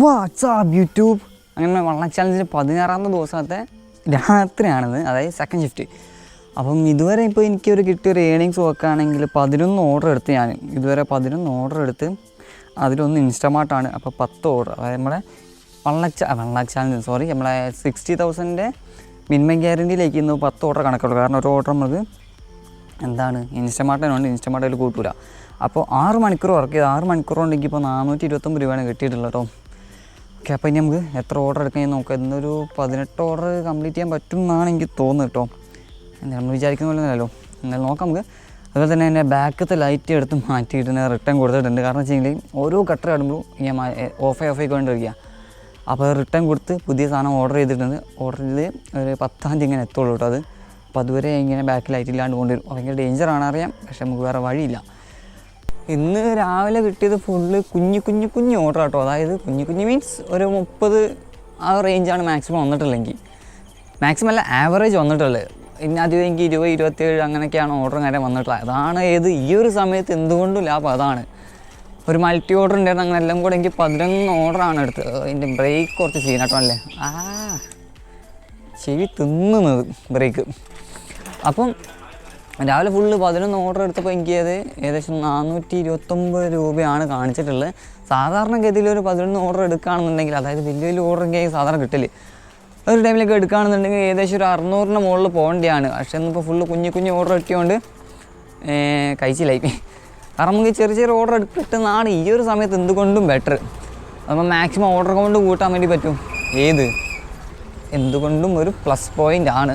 WhatsApp YouTube അങ്ങനെ വള്ളം ചാലഞ്ചിന്റെ പതിനാറാമത്തെ ദിവസത്തെ രാത്രിയാണിത് അതായത് സെക്കൻഡ് ഷിഫ്റ്റ് അപ്പം ഇതുവരെ ഇപ്പോൾ എനിക്കൊരു കിട്ടിയൊരു ഏണിങ്സ് നോക്കുകയാണെങ്കിൽ പതിനൊന്ന് ഓർഡർ എടുത്ത് ഞാൻ ഇതുവരെ പതിനൊന്ന് ഓർഡർ എടുത്ത് അതിലൊന്ന് ഇൻസ്റ്റമാർട്ടാണ് അപ്പോൾ പത്ത് ഓർഡർ അതായത് നമ്മുടെ വള്ളച്ച വള്ളച്ചാലഞ്ച് സോറി നമ്മളെ സിക്സ്റ്റി തൗസൻഡിന്റെ മിനിമം ഗ്യാരണ്ടിയിലേക്ക് ഇന്ന് പത്ത് ഓർഡർ കണക്കുള്ളൂ. കാരണം ഒരു ഓർഡർ നമുക്ക് എന്താണ്? ഇൻസ്റ്റമാർട്ടിനുണ്ട് ഇൻസ്റ്റമാർട്ടിൽ കൂട്ടൂല. അപ്പോൾ ആറ് മണിക്കൂർ വർക്ക് ചെയ്ത് ആറ് മണിക്കൂർ കൊണ്ട് ഇപ്പോൾ നാനൂറ്റി ഇരുപത്തൊമ്പത് രൂപയാണ് കിട്ടിയിട്ടുള്ളത് കേട്ടോ. ഓക്കെ അപ്പോൾ ഇനി നമുക്ക് എത്ര ഓർഡർ എടുക്കാൻ നോക്കാം. ഇന്നൊരു പതിനെട്ട് ഓർഡർ കംപ്ലീറ്റ് ചെയ്യാൻ പറ്റും എന്നാണ് എനിക്ക് തോന്നുന്നത് കേട്ടോ എന്താ നമ്മൾ വിചാരിക്കുന്ന പോലെ അല്ലല്ലോ എന്നാലും നോക്കാം നമുക്ക്. അതുപോലെ തന്നെ എന്റെ ബാക്കത്തെ ലൈറ്റ് എടുത്ത് മാറ്റിയിട്ട് ഞാൻ റിട്ടേൺ കൊടുത്തിട്ടുണ്ട്. കാരണം വെച്ച് കഴിഞ്ഞാൽ ഓരോ കട്ടർ ഇടുമ്പോഴും ഞാൻ ഓഫായി ഓഫായി കൊണ്ടിരിക്കുക. അപ്പോൾ റിട്ടേൺ കൊടുത്ത് പുതിയ സാധനം ഓർഡർ ചെയ്തിട്ടുണ്ട്. ഓർഡർ ചെയ്ത് ഒരു പത്താം തീയതി ഇങ്ങനെ എത്തുള്ളൂ കേട്ടോ അത്. അപ്പോൾ അതുവരെ ഇങ്ങനെ ബാക്ക് ലൈറ്റ് ഇല്ലാണ്ട് കൊണ്ടുവരും ഭയങ്കര ഡേഞ്ചറാണ് അറിയാം. പക്ഷേ നമുക്ക് വേറെ വഴിയില്ല. ഇന്ന് രാവിലെ കിട്ടിയത് ഫുള്ള് കുഞ്ഞു കുഞ്ഞു കുഞ്ഞു ഓർഡർ കേട്ടോ അതായത് കുഞ്ഞു കുഞ്ഞു മീൻസ് ഒരു മുപ്പത് ആ റേഞ്ചാണ് മാക്സിമം വന്നിട്ടുള്ളെങ്കിൽ. മാക്സിമം അല്ല ആവറേജ് വന്നിട്ടുള്ളത് ഇന്ന് അധികം എനിക്ക് ഇരുപത് ഇരുപത്തേഴ് അങ്ങനെയൊക്കെയാണ് ഓർഡർ കാര്യം വന്നിട്ടുള്ളത് അതാണ് ഏത് ഈ ഒരു സമയത്ത് എന്തുകൊണ്ടും ലാഭം. അതാണ്. ഒരു മൾട്ടി ഓർഡർ ഉണ്ടായിരുന്നു അങ്ങനെ എല്ലാം കൂടെ എനിക്ക് പതിനൊന്ന് ഓർഡറാണ് എടുത്തത്. അതിന്റെ ബ്രേക്ക് കുറച്ച് സീനാട്ടോ അല്ലേ? ആ ചെവി തിന്നുന്നത് ബ്രേക്ക് അപ്പം രാവിലെ ഫുള്ള് പതിനൊന്ന് ഓർഡർ എടുത്തപ്പോൾ എനിക്ക് അത് ഏകദേശം നാനൂറ്റി ഇരുപത്തൊമ്പത് രൂപയാണ് കാണിച്ചിട്ടുള്ളത്. സാധാരണഗതിയിൽ ഒരു പതിനൊന്ന് ഓർഡർ എടുക്കുകയാണെന്നുണ്ടെങ്കിൽ അതായത് വലിയ വലിയ ഓർഡർ എനിക്ക് സാധാരണ കിട്ടില്ല ഒരു ടൈമിലൊക്കെ എടുക്കുകയാണെന്നുണ്ടെങ്കിൽ ഏകദേശം ഒരു അറുന്നൂറിന് മുകളിൽ പോകേണ്ടതാണ് പക്ഷേ ഇന്നിപ്പോൾ ഫുള്ള് കുഞ്ഞു കുഞ്ഞു ഓർഡർ കിട്ടിയോണ്ട് കഴിച്ചില്ലായി കാരണം നമുക്ക് ചെറിയ ചെറിയ ഓർഡർ കിട്ടുന്നതാണ് ഈ ഒരു സമയത്ത് എന്തുകൊണ്ടും ബെറ്റർ അപ്പോൾ മാക്സിമം ഓർഡർ കൊണ്ട് കൂട്ടാൻ വേണ്ടി പറ്റും. ഏത്? എന്തുകൊണ്ടും ഒരു പ്ലസ് പോയിന്റ് ആണ്.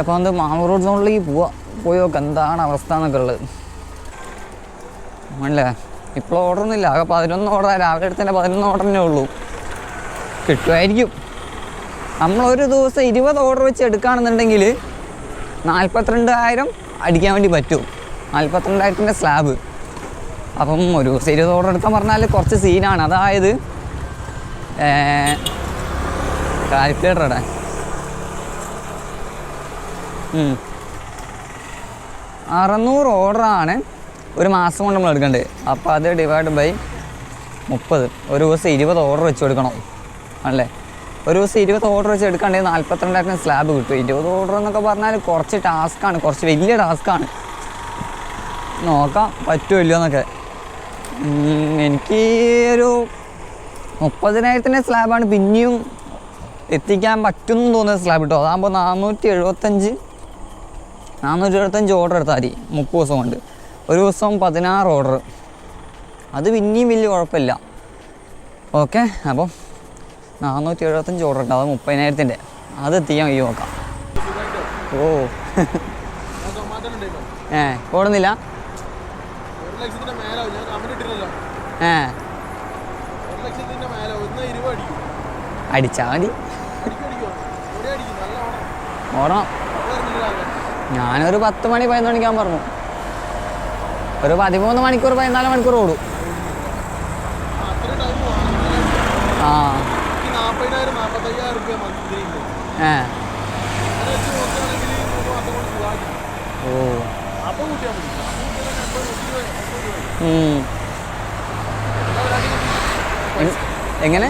അപ്പോൾ അത് മാമ റോഡ് സോണിലേക്ക് പോവാം. പോയി? എന്താണ് അവസ്ഥ എന്നൊക്കെ ഉള്ളത് ആണല്ലേ? ഇപ്പോൾ ഓർഡർ ഒന്നുമില്ല. ആകെ പതിനൊന്ന് ഓർഡർ രാവിലെ എടുത്തതിന്റെ പതിനൊന്ന് ഓർഡറിനേ ഉള്ളൂ. കിട്ടുമായിരിക്കും. നമ്മൾ ഒരു ദിവസം ഇരുപത് ഓർഡർ വെച്ച് എടുക്കുകയാണെന്നുണ്ടെങ്കിൽ നാൽപ്പത്തിരണ്ടായിരം അടിക്കാൻ വേണ്ടി പറ്റും. നാൽപ്പത്തിരണ്ടായിരത്തിന്റെ സ്ലാബ് അപ്പം ഒരു ദിവസം ഇരുപത് ഓർഡർ എടുക്കാൻ പറഞ്ഞാൽ കുറച്ച് സീനാണ് അതായത് കാൽക്കുലേറ്റർ ഇടാൻ. അറുന്നൂറ് ഓർഡറാണ് ഒരു മാസം കൊണ്ട് നമ്മൾ എടുക്കേണ്ടത്. അപ്പോൾ അത് ഡിവൈഡ് ബൈ മുപ്പത്. ഒരു ദിവസം ഇരുപത് ഓർഡർ വെച്ച് കൊടുക്കണം ആണല്ലേ ഒരു ദിവസം ഇരുപത് ഓർഡർ വെച്ച് എടുക്കണ്ടെങ്കിൽ നാൽപ്പത്തിരണ്ടായിരം സ്ലാബ് കിട്ടും. ഇരുപത് ഓർഡർ എന്നൊക്കെ പറഞ്ഞാൽ കുറച്ച് ടാസ്ക്കാണ് കുറച്ച് വലിയ ടാസ്ക്കാണ് നോക്കാം പറ്റുമോ ഇല്ലയോ എന്നൊക്കെ എനിക്ക് ഒരു മുപ്പതിനായിരത്തിന്റെ സ്ലാബാണ് പിന്നെയും എത്തിക്കാൻ പറ്റുമെന്ന് തോന്നുന്നത് തോന്നുന്ന സ്ലാബ് കിട്ടും അതാകുമ്പോൾ നാനൂറ്റി എഴുപത്തഞ്ച് നാനൂറ്റി എഴുപത്തഞ്ച് ഓർഡർ എടുത്താൽ മതി മുപ്പത് ദിവസം കൊണ്ട്. ഒരു ദിവസം പതിനാറ് ഓർഡർ അത് പിന്നെയും വലിയ കുഴപ്പമില്ല. ഓക്കെ അപ്പം നാനൂറ്റി എഴുപത്തഞ്ച് ഓർഡർ ഉണ്ട് അത് മുപ്പതിനായിരത്തിന്റെ. അത് എത്തിക്കാൻ കഴിയും നോക്കാം. ഓ. ഏ ഓടുന്നില്ല? ഏ. അടിച്ചാൽ മതി. ഓടണം. ഞാനൊരു പത്ത് മണി പതിനൊന്ന് മണിക്കാൻ പറഞ്ഞു. ഒരു പതിമൂന്ന് മണിക്കൂർ പതിനാല് മണിക്കൂർ ഓടും. എങ്ങനെ?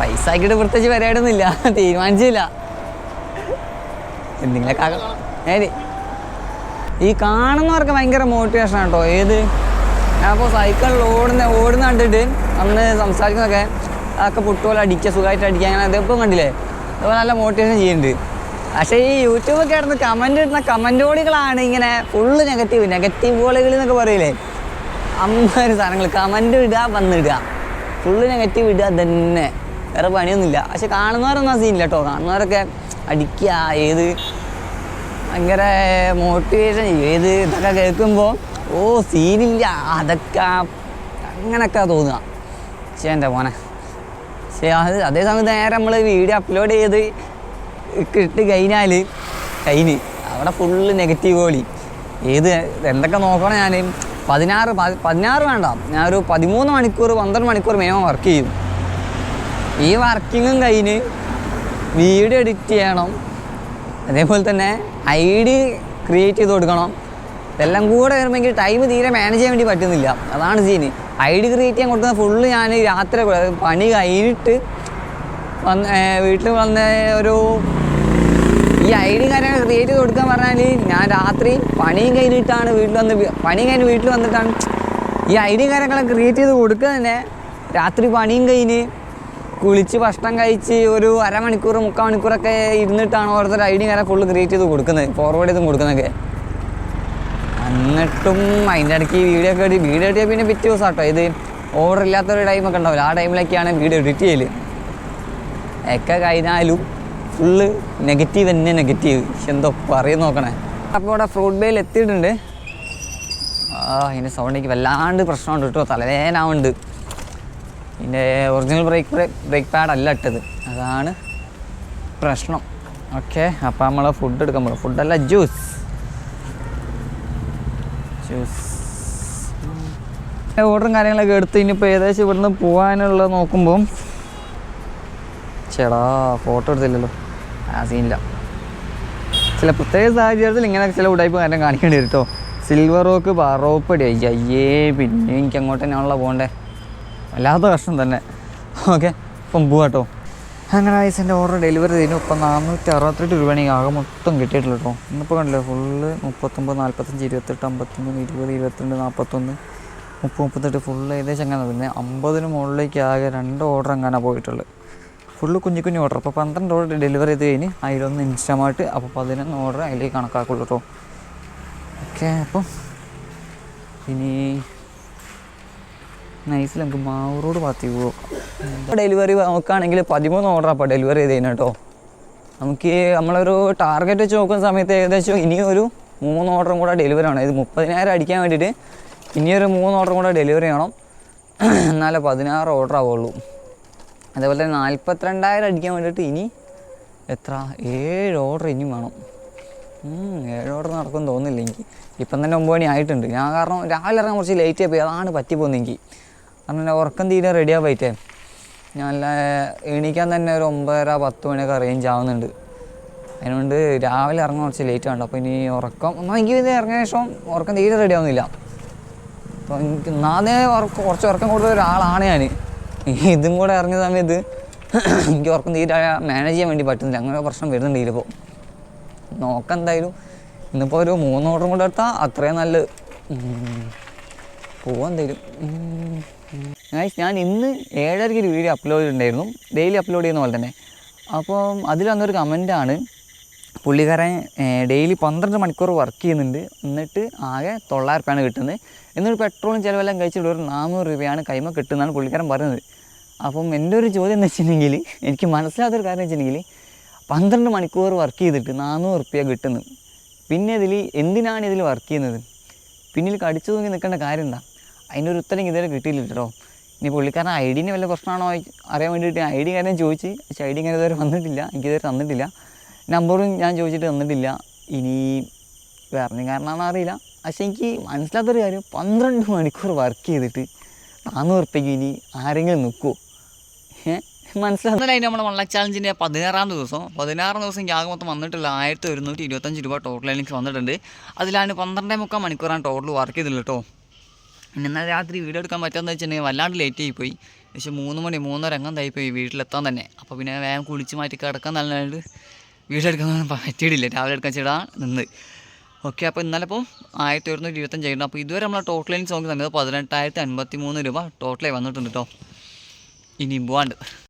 പൈസ ആക്കിയിട്ട് പ്രത്യേകിച്ച് പരിപാടിയൊന്നുമില്ല തീരുമാനിച്ചില്ല. എന്തെങ്കിലുമൊക്കെ ആകാം ഏത് ഈ കാണുന്നവർക്ക് ഭയങ്കര മോട്ടിവേഷൻ കേട്ടോ ഏത്? അപ്പോൾ സൈക്കിളിൽ ഓടുന്ന ഓടുന്ന കണ്ടിട്ട് അന്ന് സംസാരിക്കുന്നതൊക്കെ അതൊക്കെ പൊട്ടുപോലെ അടിക്കുക സുഖമായിട്ട് അടിക്കുക അങ്ങനെ അതിപ്പം കണ്ടില്ലേ? അതുപോലെ നല്ല മോട്ടിവേഷൻ ചെയ്യുന്നുണ്ട്. പക്ഷേ ഈ യൂട്യൂബൊക്കെ കിടന്ന് കമന്റ് ഇടുന്ന കമന്റോളികളാണ് ഇങ്ങനെ ഫുള്ള് നെഗറ്റീവ് നെഗറ്റീവ് ബോളുകൾ എന്നൊക്കെ പറയില്ലേ? അമ്മൊരു സാധനങ്ങൾ കമന്റ് ഇടുക വന്നിടുക. ഫുള്ള് നെഗറ്റീവ് ഇടുക തന്നെ. വേറെ പണിയൊന്നുമില്ല. പക്ഷെ കാണുന്നവരൊന്നും ആ സീനില്ല കേട്ടോ. കാണുന്നവരൊക്കെ അടിക്കുക ഏത് ഭയങ്കര മോട്ടിവേഷൻ ഏത് ഇതൊക്കെ കേൾക്കുമ്പോൾ ഓ സീനില്ല അതൊക്കെ അങ്ങനൊക്കെ തോന്നുക. പക്ഷേ എന്റെ മോനെ. പക്ഷേ അത് അതേ നേരെ നമ്മൾ വീഡിയോ അപ്ലോഡ് ചെയ്ത് ഇട്ട് കഴിഞ്ഞാൽ കഴിഞ്ഞ്. അവിടെ ഫുള്ള് നെഗറ്റീവ് ഓളി ഏത് എന്തൊക്കെ നോക്കണം ഞാൻ പതിനാറ് പതിനാറ് വേണ്ട. ഞാൻ ഒരു പതിമൂന്ന് മണിക്കൂർ പന്ത്രണ്ട് മണിക്കൂർ മേമം വർക്ക് ചെയ്യും. ഈ വർക്കിങ്ങും കഴിഞ്ഞ് വീഡിയോ എഡിറ്റ് ചെയ്യണം. അതേപോലെ തന്നെ ഐ ഡി ക്രിയേറ്റ് ചെയ്ത് കൊടുക്കണം. ഇതെല്ലാം കൂടെ വരുമ്പോൾ ടൈം തീരെ മാനേജ് ചെയ്യാൻ വേണ്ടി പറ്റുന്നില്ല. അതാണ് സീന് ഐ ഡി ക്രിയേറ്റ് ചെയ്യാൻ കൊടുക്കുന്ന ഫുള്ള് ഞാൻ രാത്രി പണി കഴിഞ്ഞിട്ട് വന്ന് വീട്ടിൽ വന്ന ഒരു ഈ ഐ ഡി കാര്യങ്ങൾ ക്രിയേറ്റ് ചെയ്ത് കൊടുക്കാൻ പറഞ്ഞാൽ ഞാൻ രാത്രി പണിയും കഴിഞ്ഞിട്ടാണ് വീട്ടിൽ വന്ന് പണി കഴിഞ്ഞ് വീട്ടിൽ വന്നിട്ടാണ് ഈ ഐ ഡി കാര്യങ്ങളൊക്കെ ക്രിയേറ്റ് ചെയ്ത് കൊടുക്കുക തന്നെ. രാത്രി പണിയും കഴിഞ്ഞ് കുളിച്ച് ഭക്ഷണം കഴിച്ച് ഒരു അരമണിക്കൂർ മുക്കാൽ മണിക്കൂറൊക്കെ ഇരുന്നിട്ടാണ് ഓരോരുത്തർ ഐ ഡി ഫുള്ള് ക്രിയേറ്റ് ചെയ്ത് കൊടുക്കുന്നത് ഫോർവേഡ് ചെയ്തും കൊടുക്കുന്നൊക്കെ എന്നിട്ടും അതിന്റെ ഇടയ്ക്ക് വീഡിയോ ഒക്കെ എടുത്ത് വീഡിയോ എടുത്തിയാൽ പിന്നെ പിറ്റേ ദിവസം കേട്ടോ ഇത് ഓർഡർ ഇല്ലാത്തൊരു ടൈമൊക്കെ ഉണ്ടാവില്ല. ആ ടൈമിലൊക്കെയാണ് വീഡിയോ എഡിറ്റ് ചെയ്യൽ ഒക്കെ കഴിഞ്ഞാലും ഫുള്ള് നെഗറ്റീവ് തന്നെ നെഗറ്റീവ് എന്തോ പറയും നോക്കണേ. അപ്പോൾ ഇവിടെ ഫ്രൂട്ട് ബേയിൽ എത്തിയിട്ടുണ്ട്. ആ ഇതിന്റെ സൗണ്ടിക്ക് വല്ലാണ്ട് പ്രശ്നമുണ്ട് കേട്ടോ. തലവേനാവുണ്ട് ഇതിന്റെ ഒറിജിനൽ ബ്രേക്ക് ബ്രേക്ക് പാഡ് അല്ല ഇട്ടത്. അതാണ് പ്രശ്നം. ഓക്കെ അപ്പോൾ നമ്മൾ ഫുഡ് എടുക്കാൻ പോകും ഫുഡല്ല ജ്യൂസ് ജ്യൂസ് ഓർഡറും കാര്യങ്ങളൊക്കെ എടുത്ത് ഇനിയിപ്പോൾ ഏകദേശം ഇവിടുന്ന് പോകാനുള്ള നോക്കുമ്പം ചേടാ ഫോട്ടോ എടുത്തില്ലല്ലോ. ആ സീനില്ല ചില പ്രത്യേക സാഹചര്യത്തിൽ ഇങ്ങനെ ചില ഉടായ്പ കാര്യം കാണിക്കേണ്ടി വരും കേട്ടോ സിൽവർ റോക്ക് ബാറോപ്പടി അയ്യേ പിന്നെ എനിക്ക് അങ്ങോട്ട് തന്നെയാണല്ലോ പോകണ്ടേ? വല്ലാത്ത കഷ്ടം തന്നെ. ഓക്കെ ഇപ്പം പോവാട്ടോ അങ്ങനെ ഐസിന്റെ ഓർഡർ ഡെലിവറി ചെയ്തു. ഇപ്പം നാനൂറ്റി അറുപത്തെട്ട് രൂപയാണ് ഈ ആകെ മൊത്തം കിട്ടിയിട്ടുള്ളൂ കേട്ടോ. ഇന്നിപ്പോൾ കണ്ടില്ലേ ഫുള്ള് മുപ്പത്തൊമ്പത് നാൽപ്പത്തഞ്ച് ഇരുപത്തെട്ട് അമ്പത്തൊന്ന് ഇരുപത് ഇരുപത്തിരണ്ട് നാൽപ്പത്തൊന്ന് മുപ്പത് മുപ്പത്തെട്ട് ഫുള്ള് ഏകദേശം അങ്ങനെ. പിന്നെ അമ്പതിന് മുകളിലേക്ക് ആകെ രണ്ട് ഓർഡർ അങ്ങനെ പോയിട്ടുള്ളത്. ഫുള്ള് കുഞ്ഞു കുഞ്ഞു ഓർഡർ അപ്പോൾ പന്ത്രണ്ട് ഓർഡർ ഡെലിവറി ചെയ്ത് കഴിഞ്ഞ് അതിലൊന്ന് ഇൻസ്റ്റമായിട്ട് അപ്പോൾ പതിനൊന്ന് ഓർഡർ അതിലേക്ക് കണക്കാക്കുള്ളൂ കേട്ടോ. ഓക്കെ അപ്പം ഇനി നൈസിൽ നമുക്ക് മാവൂറോട് പാത്തി പോകാം ഡെലിവറി നോക്കുകയാണെങ്കിൽ പതിമൂന്ന് ഓർഡർ അപ്പോൾ ഡെലിവറി ചെയ്ത് കഴിഞ്ഞാൽ കേട്ടോ നമുക്ക് നമ്മളൊരു ടാർഗറ്റ് വെച്ച് നോക്കുന്ന സമയത്ത് ഏകദേശം ഇനിയൊരു മൂന്ന് ഓർഡറും കൂടെ ഡെലിവറി ആണ് ഇത് മുപ്പതിനായിരം അടിക്കാൻ വേണ്ടിയിട്ട് ഇനിയൊരു മൂന്ന് ഓർഡറും കൂടെ ഡെലിവറി ചെയ്യണം എന്നാലേ പതിനാറ് ഓർഡർ ആവുള്ളൂ അതേപോലെ തന്നെ നാൽപ്പത്തിരണ്ടായിരം അടിക്കാൻ വേണ്ടിയിട്ട് ഇനി എത്ര? ഏഴ് ഓർഡർ ഇനിയും വേണം. ഏഴ് ഓർഡർ നടക്കുമെന്ന് തോന്നുന്നില്ല എനിക്ക്. ഇപ്പം തന്നെ ഒമ്പത് മണി ആയിട്ടുണ്ട്. ഞാൻ കാരണം രാവിലെ ഇറങ്ങാൻ കുറച്ച് ലേറ്റ് ആയി പോയി. അതാണ് പറ്റിപ്പോകുന്നത് എന്റെ ഉറക്കം തീരെ ഞാൻ നല്ല എണീക്കാൻ തന്നെ ഒരു ഒമ്പതര പത്ത് മണിയൊക്കെ അറേഞ്ച് ആവുന്നുണ്ട്. അതിനുകൊണ്ട് രാവിലെ ഇറങ്ങാൻ കുറച്ച് ലേറ്റ് ആണ് അപ്പോൾ ഇനി ഉറക്കം എന്നാൽ എനിക്ക് ഇത് ഇറങ്ങിയ ശേഷം ഉറക്കം തീരെ റെഡി ആവുന്നില്ല. അപ്പോൾ എനിക്ക് നാളെ കുറച്ച് ഉറക്കം കൂടുതൽ ഒരാളാണ് ഞാൻ ഇതും കൂടെ ഇറങ്ങിയ സമയത്ത് എനിക്ക് ഉറക്കം തീരെ മാനേജ് ചെയ്യാൻ വേണ്ടി പറ്റുന്നില്ല. അങ്ങനെ പ്രശ്നം വരുന്നുണ്ട് ഇതിലിപ്പോൾ നോക്കാം എന്തായാലും. ഇന്നിപ്പോൾ ഒരു മൂന്ന് ഓർഡറും കൂടെ എടുത്താൽ അത്രയും നല്ലത്. പോവാൻ എന്തായാലും. Guys, ഞാൻ ഇന്ന് ഏഴരയ്ക്ക് ഒരു വീഡിയോ അപ്ലോഡ് ചെയ്തിട്ടുണ്ടായിരുന്നു. ഡെയിലി അപ്ലോഡ് ചെയ്യുന്ന പോലെ തന്നെ. അപ്പം അതിൽ വന്നൊരു കമന്റാണ് പുള്ളിക്കാരൻ ഡെയിലി പന്ത്രണ്ട് മണിക്കൂർ വർക്ക് ചെയ്യുന്നുണ്ട്. എന്നിട്ട് ആകെ തൊള്ളായിരം രൂപയാണ് കിട്ടുന്നത്. എന്നൊരു പെട്രോളും ചിലവെല്ലാം കഴിച്ചിട്ട് ഒരു നാനൂറ് രൂപയാണ് കൈമ കിട്ടുന്നതാണ് പുള്ളിക്കാരൻ പറയുന്നത് അപ്പം എന്റെ ഒരു ചോദ്യം എന്ന് വെച്ചിട്ടുണ്ടെങ്കിൽ എനിക്ക് മനസ്സിലാത്തൊരു കാര്യം വെച്ചിട്ടുണ്ടെങ്കിൽ പന്ത്രണ്ട് മണിക്കൂർ വർക്ക് ചെയ്തിട്ട് നാനൂറ് റുപ്യ കിട്ടുന്നു. പിന്നെ ഇതിൽ എന്തിനാണ് ഇതിൽ വർക്ക് ചെയ്യുന്നത്? പിന്നിൽ കടിച്ചു തൂങ്ങി നിൽക്കേണ്ട കാര്യം എന്താ? അതിന്റെ ഒരു ഉത്തരം ഇതുവരെ കിട്ടിയില്ല കേട്ടോ. ഇനി പുള്ളിക്കാരൻ ഐ ഡിന് വല്ല പ്രശ്നമാണോ അറിയാൻ വേണ്ടിയിട്ട് ഐ ഡി കാര്യം ചോദിച്ച്. പക്ഷേ ഐ ഡി കാര്യം ഇതുവരെ വന്നിട്ടില്ല. എനിക്കിതുവരെ തന്നിട്ടില്ല. നമ്പറും ഞാൻ ചോദിച്ചിട്ട് തന്നിട്ടില്ല. ഇനി വേറെ കാരണമാണെന്ന് അറിയില്ല. പക്ഷേ എനിക്ക് മനസ്സിലാത്തൊരു കാര്യം. പന്ത്രണ്ട് മണിക്കൂർ വർക്ക് ചെയ്തിട്ട് നാനൂറ് ഉറപ്പിക്കും ഇനി ആരെങ്കിലും നിൽക്കുമോ ഇന്നലെ നമ്മുടെ ലാക്ക് ചാലഞ്ചിന്റെ പതിനാറാം ദിവസം. പതിനാറാം ദിവസം ഞാൻ മൊത്തം വന്നിട്ടില്ല. ആയിരത്തി ഒരുന്നൂറ്റി ഇരുപത്തഞ്ച് രൂപ ടോട്ടൽ എനിക്ക് വന്നിട്ടുണ്ട്. അതിലാണ് പന്ത്രണ്ടേ മുക്കാൽ മണിക്കൂറാണ് ടോട്ടൽ വർക്ക് ചെയ്തിട്ടുള്ളൂ കേട്ടോ. ഇന്നലെ രാത്രി വീഡിയോ എടുക്കാൻ പറ്റുമെന്ന് വെച്ചിട്ടുണ്ടെങ്കിൽ വല്ലാണ്ട് ലേറ്റ് ആയി പോയി. പക്ഷേ മൂന്ന് മണി മൂന്നര അങ്ങാതായി പോയി വീട്ടിലെത്താൻ തന്നെ. അപ്പോൾ പിന്നെ വേഗം കുളിച്ച് മാറ്റി കിടക്കാൻ നല്ലതായിട്ട് വീഡിയോ എടുക്കാൻ പറ്റിയിട്ടില്ല. രാവിലെ എടുക്കാൻ ചേടാ നിന്ന്. ഓക്കെ അപ്പോൾ ഇന്നലെ ഇപ്പോൾ ആയിരത്തി ഒരുന്നൂറ്റി ഇരുപത്തഞ്ച് ആയിരുന്നു. അപ്പോൾ ഇതുവരെ നമ്മൾ ടോട്ടൽ എനിക്ക് നോക്കി തന്നത് പതിനെട്ടായിരത്തി അൻപത്തി മൂന്ന് രൂപ ടോട്ടലായി വന്നിട്ടുണ്ട് കേട്ടോ ഇനിയും പോവാണ്ട്.